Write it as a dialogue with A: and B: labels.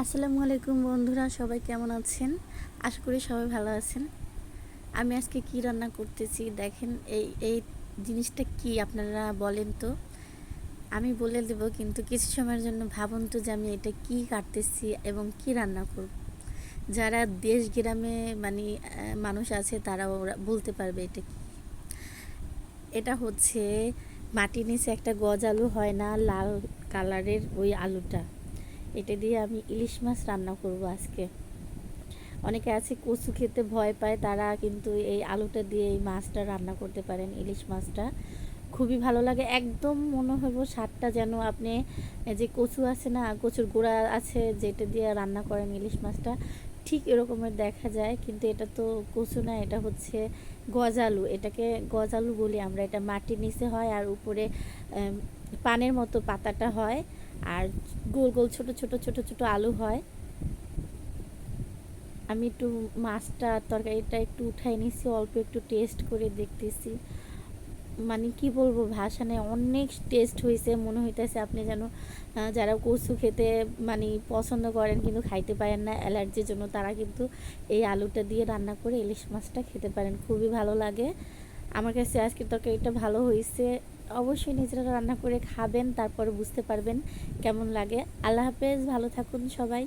A: আসসালামু আলাইকুম বন্ধুরা, সবাই কেমন আছেন? আশা করি সবাই ভালো আছেন। আমি আজকে কি রান্না করতেছি? দেখেন, এই এই জিনিসটা কি আপনারা বলেন তো? আমি বলে দেব, কিন্তু কিছু সময়ের জন্য ভাবুন তো যে আমি এটা কি কাটতেছি এবং কি রান্না করব। যারা দেশ গ্রামে মানে মানুষ আছে, তারা ওরা বলতে পারবে এটা কি। এটা হচ্ছে মাটির নিচে একটা গজ আলু হয় না, লাল কালারের ওই আলুটা। এটা দিয়ে আমি ইলিশ মাছ রান্না করব আজকে। অনেকে আছে কচু খেতে ভয় পায়, তারা কিন্তু এই আলুটা দিয়ে এই মাছটা রান্না করতে পারেন, ইলিশ মাছটা। খুবই ভালো লাগে, একদম মনে হইব স্বাদটা যেন আপনি যে কচু আছে না, কচুর গোড়া আছে, যেটা দিয়ে রান্না করেন ইলিশ মাছটা, ঠিক এরকমের দেখা যায়। কিন্তু এটা তো কচু না, এটা হচ্ছে গজালু এটাকে গজালু বলি আমরা, এটা মাটির নিচে হয় আর উপরে পানের মতো পাতাটা হয়। আর গোল গোল ছোট ছোট ছোট ছোট আলু হয়। আমি একটু মাছটা, তরকারিটা একটু উঠাই নিছি, অল্প একটু টেস্ট করে দেখতেছি। মানে কি বলব ভাষা নেই অনেক টেস্ট হয়েছে মনে হইতেছে আপনি যেন যারা কচু খেতে মানে পছন্দ করেন কিন্তু খাইতে পারেন না, অ্যালার্জির জন্য তারা কিন্তু এই আলুটা দিয়ে রান্না করে ইলিশ মাছটা খেতে পারেন। খুবই ভালো লাগে। আমার কাছে আজকে তরকারিটা ভালো হয়েছে অবশ্যই নিজেরা রান্না করে খাবেন, তারপর বুঝতে পারবেন কেমন লাগে। আল্লাহ হাফেজ, ভালো থাকুন সবাই।